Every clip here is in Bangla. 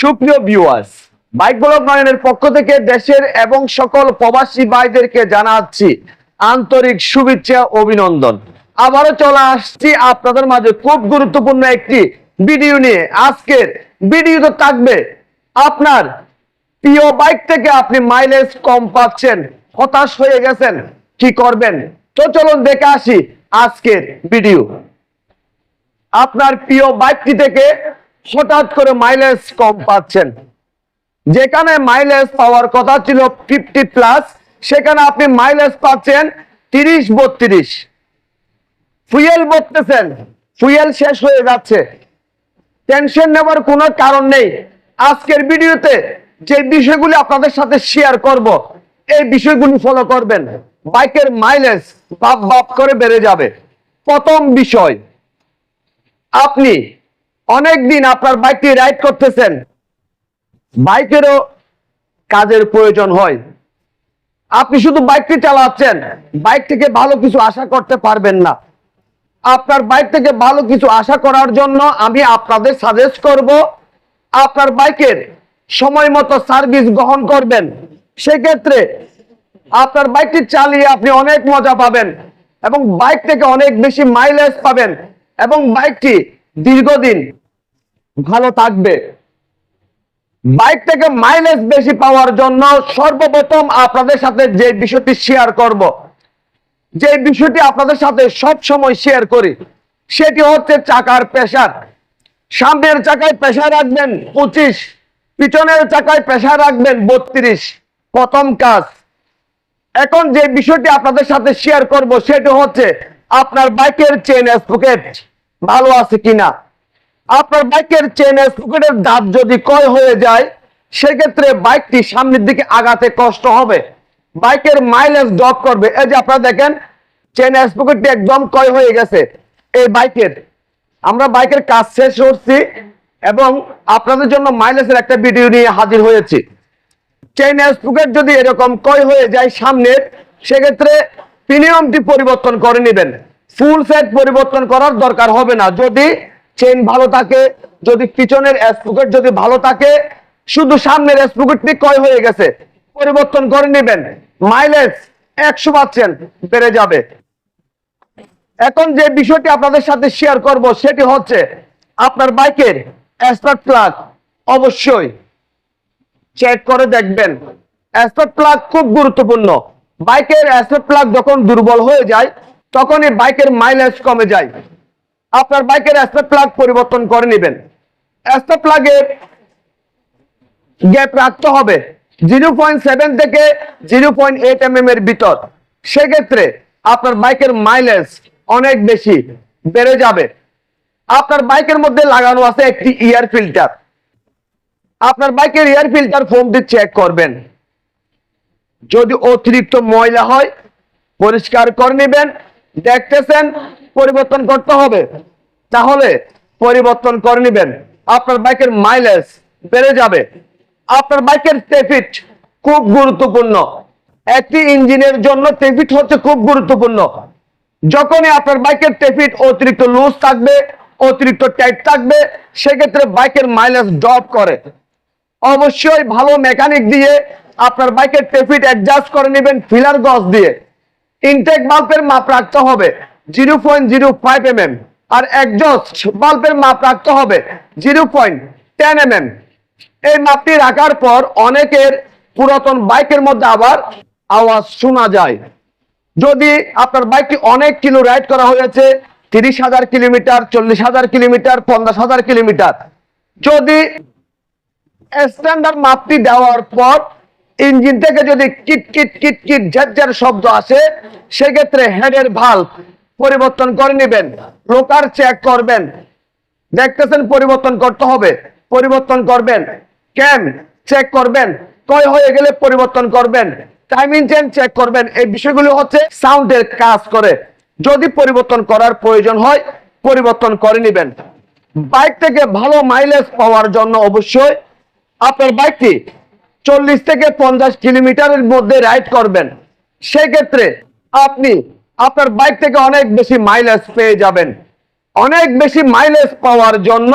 সুপ্রিয় ভিউয়ার্স বাইক ব্লগ নয়নের পক্ষ থেকে দেশের এবং সকল প্রবাসী ভাইদেরকে জানাচ্ছি আন্তরিক শুভেচ্ছা, অভিনন্দন। আবারও চলে আসছি আপনাদের মাঝে খুব গুরুত্বপূর্ণ একটি ভিডিও নিয়ে। আজকের ভিডিওতে থাকবে আপনার প্রিয় বাইক থেকে আপনি মাইলেজ কম পাচ্ছেন, হতাশ হয়ে গেছেন, কি করবেন? তো চলুন দেখে আসি আজকের ভিডিও আপনার প্রিয় বাইকটি থেকে হঠাৎ করে মাইলেজ কম পাচ্ছেন। যেখানে মাইলেজ পাওয়ার কথা ছিল ফিফটি প্লাস সেখানে আপনি মাইলেজ পাচ্ছেন তিরিশ বত্রিশ। ফুয়েল বলতেছেন ফুয়েল শেষ হয়ে যাচ্ছে। টেনশন নেওয়ার কোনো কারণ নেই। আজকের ভিডিওতে যে বিষয়গুলি আপনাদের সাথে শেয়ার করব, এই বিষয়গুলি ফলো করবেন। বাইকের মাইলেজ বাপ বাপ করে বেড়ে যাবে। প্রথম বিষয়, আপনি অনেক দিন আপনার বাইকটি রাইড করতেছেন। বাইকেরও কাজের প্রয়োজন হয়। আপনি শুধু বাইকটি চালাচ্ছেন, বাইক থেকে ভালো কিছু আশা করতে পারবেন না। আপনার বাইক থেকে ভালো কিছু আশা করার জন্য আমি আপনাদের সাজেস্ট করব, আপনার বাইকের সময় মতো সার্ভিস গ্রহণ করবেন। সেক্ষেত্রে আপনার বাইকটি চালিয়ে আপনি অনেক মজা পাবেন এবং বাইক থেকে অনেক বেশি মাইলেজ পাবেন এবং বাইকটি দীর্ঘদিন ভালো থাকবে। বাইক থেকে মাইলেজ বেশি পাওয়ার জন্য সর্বপ্রথম আপনাদের সাথে যে বিষয়টি শেয়ার করব। যে বিষয়টি আপনাদের সাথে সব সময় শেয়ার করি, সেটি হচ্ছে চাকার প্রেসার সামনের চাকায় প্রেসার রাখবেন পঁচিশ, পিছনের চাকায় প্রেসার রাখবেন বত্রিশ। প্রথম কাজ। এখন যে বিষয়টি আপনাদের সাথে শেয়ার করব, সেটি হচ্ছে আপনার বাইকের চেন স্পকেট ভালো আছে কিনা। আপনার বাইকের চেন স্পকেটের দাঁত যদি কয় হয়ে যায়, সেক্ষেত্রে বাইকটি সামনের দিকে আগাতে কষ্ট হবে। বাইকের মাইলেজ ড্রপ করবে। এই যে আপনারা দেখেন চেন স্পকেটটি একদম কয় হয়ে গেছে এই বাইকের। আমরা বাইকের কাজ শেষ করছি এবং আপনাদের জন্য মাইলেজের একটা ভিডিও নিয়ে হাজির হয়েছি। চেইন স্পুকেট যদি এরকম কয় হয়ে যায় সামনের, সেক্ষেত্রে প্রিমিয়ামটি পরিবর্তন করে নেবেন। ফুল সেট পরিবর্তন করার দরকার হবে না। যদি চেইন ভালো থাকে, যদি পিছনের স্পুকেট যদি ভালো থাকে, শুধু সামনের স্পুকেটটি কয় হয়ে গেছে। পরিবর্তন করে নেবেন। মাইলেজ একশো পাচ্ছেন বেড়ে যাবে। এখন যে বিষয়টি আপনাদের সাথে শেয়ার করব, সেটি হচ্ছে আপনার বাইকের স্টার্ট প্লাগ অবশ্যই চেক করে দেখবেন। অ্যাসপেক্ট প্লাগ খুব গুরুত্বপূর্ণ। বাইকের অ্যাসপেক্ট প্লাগ যখন দুর্বল হয়ে যায়, তখনই বাইকের মাইলেজ কমে যায়। আপনার বাইকের অ্যাসপেক্ট প্লাগ পরিবর্তন করে নেবেন। অ্যাসপেক্ট প্লাগের গ্যাপ রাখতে হবে। জিরো পয়েন্ট সেভেন থেকে zero point eight M M এর ভিতর। সেক্ষেত্রে আপনার বাইকের মাইলেজ অনেক বেশি বেড়ে যাবে। আপনার বাইকের মধ্যে লাগানো আছে একটি ইয়ার ফিল্টার আপনার বাইকের এয়ার ফিল্টার ফোম ফোমটি চেক করবেন। যদি অতিরিক্ত ময়লা হয়, পরিষ্কার করে নেবেন। দেখতেছেন পরিবর্তন করতে হবে। তাহলে পরিবর্তন করে নেবেন। আপনার বাইকের মাইলেজ বেড়ে যাবে। আপনার বাইকের টেফিট খুব গুরুত্বপূর্ণ। একটি ইঞ্জিনের জন্য টেফিট হচ্ছে খুব গুরুত্বপূর্ণ। যখনই আপনার বাইকের টেফিট অতিরিক্ত লুজ থাকবে, অতিরিক্ত টাইট থাকবে, সেক্ষেত্রে বাইকের মাইলেজ ড্রপ করে। অবশ্যই ভালো মেকানিক দিয়ে আপনার বাইকের টেফিট অ্যাডজাস্ট করে নেবেন ফিলার গজ দিয়ে। ইনটেক বাল্বের মাপ রাখতে হবে। Zero point zero five M M আর একজস্ট বাল্বের মাপ রাখতে হবে zero point ten M M এই মাপটি রাখার পর অনেকের পুরাতন বাইকের মধ্যে আবার আওয়াজ শোনা যায়। যদি আপনার বাইকটি অনেক কিলো রাইড করা হয়েছে, তিরিশ হাজার কিলোমিটার, চল্লিশ হাজার কিলোমিটার, পঞ্চাশ হাজার কিলোমিটার। যদি স্ট্যান্ডার্ড মাপটি দেওয়ার পর ইঞ্জিন থেকে যদি কিট কিট কিট কিট ঝাঝার শব্দ আসে, সেক্ষেত্রে হেডের ভাল্ব পরিবর্তন করে নেবেন। লোকার চেক করবেন। দেখতেছেন পরিবর্তন করতে হবে। পরিবর্তন করবেন। ক্যাম চেক করবেন? কয় হয়ে গেলে পরিবর্তন করবেন। টাইমিং চেন চেক করবেন। এই বিষয়গুলো হচ্ছে সাউন্ডের কাজ করে। যদি পরিবর্তন করার প্রয়োজন হয়, পরিবর্তন করে নেবেন। বাইক থেকে ভালো মাইলেজ পাওয়ার জন্য অবশ্যই আপনার বাইকটি চল্লিশ থেকে পঞ্চাশ কিলোমিটারের মধ্যে রাইড করবেন। সেক্ষেত্রে আপনি আপনার বাইক থেকে অনেক বেশি মাইলেজ পেয়ে যাবেন। অনেক বেশি মাইলেজ পাওয়ার জন্য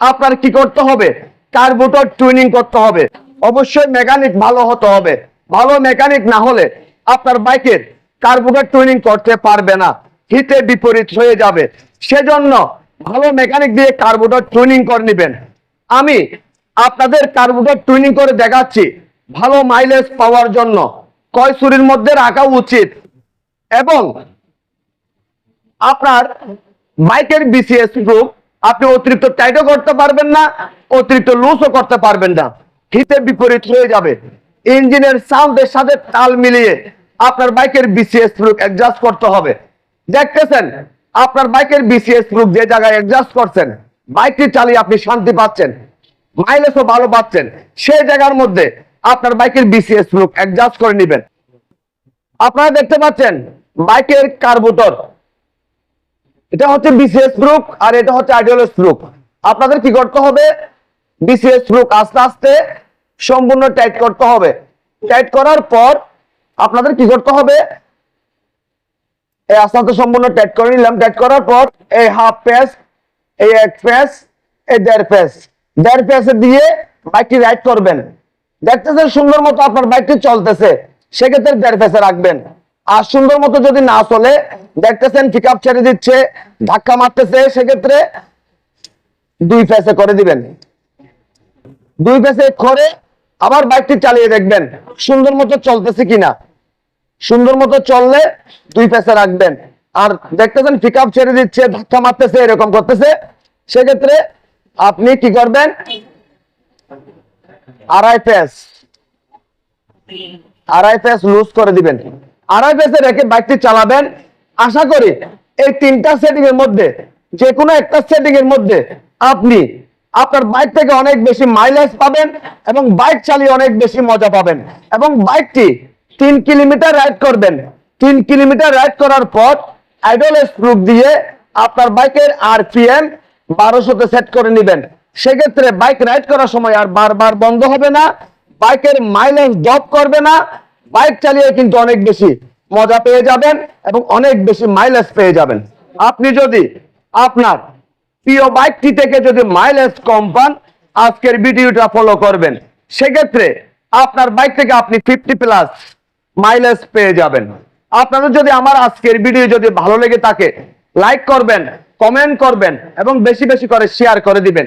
আপনার কি করতে হবে? কার্বোরেটর টুইনিং করতে হবে? অবশ্যই মেকানিক ভালো হতে হবে। ভালো মেকানিক না হলে আপনার বাইকের কার্বোরেটর টুইনিং করতে পারবে না। হিতে বিপরীত হয়ে যাবে। সেজন্য ভালো মেকানিক দিয়ে কার্বোরেটর টুইনিং করে নেবেন। আমি আপনাদের কার্বোরেটর টুইনিং করে দেখাচ্ছি। ভালো মাইলেজ পাওয়ার জন্য। কয় সুরির মধ্যে রাখা উচিত? এবং আপনার বাইকের বিসিএস গ্রুপ আপনি অতিরিক্ত টাইটও করতে পারবেন না, অতিরিক্ত লুজও করতে পারবেন না। হিতে বিপরীত হয়ে যাবে। ইঞ্জিনের সাউন্ডের সাথে তাল মিলিয়ে আপনার বাইকের বিসিএস গ্রুপ অ্যাডজাস্ট করতে হবে। দেখতেছেন, আপনার বাইকের বিসিএস গ্রুপ যে জায়গায় অ্যাডজাস্ট করছেন বাইকটি চালিয়ে আপনি শান্তি পাচ্ছেন মাইলেজও ভালো পাচ্ছেন, সেই জায়গার মধ্যে আপনার বাইকের বিসিএস গ্রুপ অ্যাডজাস্ট করে নেবেন। আপনারা দেখতে পাচ্ছেন বাইকের কার্বোটর। এটা হচ্ছে বিসিএস গ্রুপ আর এটা হচ্ছে আইডিয়ালস গ্রুপ। আপনাদের কি করতে হবে? বিসিএস গ্রুপ আস্তে আস্তে সম্পূর্ণ টাইট করতে হবে। টাইট করার পর আপনাদের কি করতে হবে? এই আস্তে আস্তে সম্পূর্ণ টাইট করে নিলাম। টাইট করার পর এই হাফ প্যাস এই এক প্যাস এই দেড় প্যাস দেড় প্যাসে দিয়ে বাইকটি রাইড করবেন। দেখতেছেন সুন্দর মতো আপনার বাইকটি চলতেছে। সেক্ষেত্রে দেড় প্যাসে রাখবেন। আর সুন্দর মতো যদি না চলে, দেখতেছেন পিক আপ ছেড়ে দিচ্ছে, ধাক্কা মারতেছে, সেক্ষেত্রে দুই প্যাসে করে দিবেন। দুই ফেসে করে আবার বাইকটি চালিয়ে দেখবেন, সুন্দর মতো চলতেছে কিনা। সুন্দর মতো চললে দুই ফেসে রাখবেন। আর দেখতেছেন পিক আপ ছেড়ে দিচ্ছে, ধাক্কা মারতেছে, এরকম করতেছে। সেক্ষেত্রে আপনি কি করবেন? আড়াই প্যাস আড়াই প্যাস লুজ করে দিবেন। আড়াই প্যাসে রেখে বাইকটি চালাবেন। আশা করি এই তিনটা সেটিং এর মধ্যে যে কোনো একটা সেটিং এর মধ্যে আপনি আপনার বাইক থেকে অনেক বেশি মাইলেজ পাবেন এবং বাইক চালিয়ে অনেক বেশি মজা পাবেন। এবং বাইকটি তিন কিলোমিটার রাইড করবেন। তিন কিলোমিটার রাইড করার পর আইডল স্ক্রুপ দিয়ে আপনার বাইকের আর পি এম বারোশোতে সেট করে নেবেন। সেক্ষেত্রে বাইক রাইড করার সময় আর বারবার বন্ধ হবে না, বাইকের মাইলেজ ড্রপ করবে না বাইক চালিয়ে কিন্তু অনেক বেশি মজা পেয়ে যাবেন এবং অনেক বেশি মাইলেজ পেয়ে যাবেন। আপনি যদি আপনার প্রিয় বাইকটি থেকে যদি মাইলেজ কম পান, আজকের ভিডিওটা ফলো করবেন। সেক্ষেত্রে আপনার বাইক থেকে আপনি ফিফটি প্লাস মাইলেজ পেয়ে যাবেন। আপনাদের যদি আমার আজকের ভিডিও যদি ভালো লেগে থাকে লাইক করবেন কমেন্ট করবেন এবং বেশি বেশি করে শেয়ার করে দিবেন।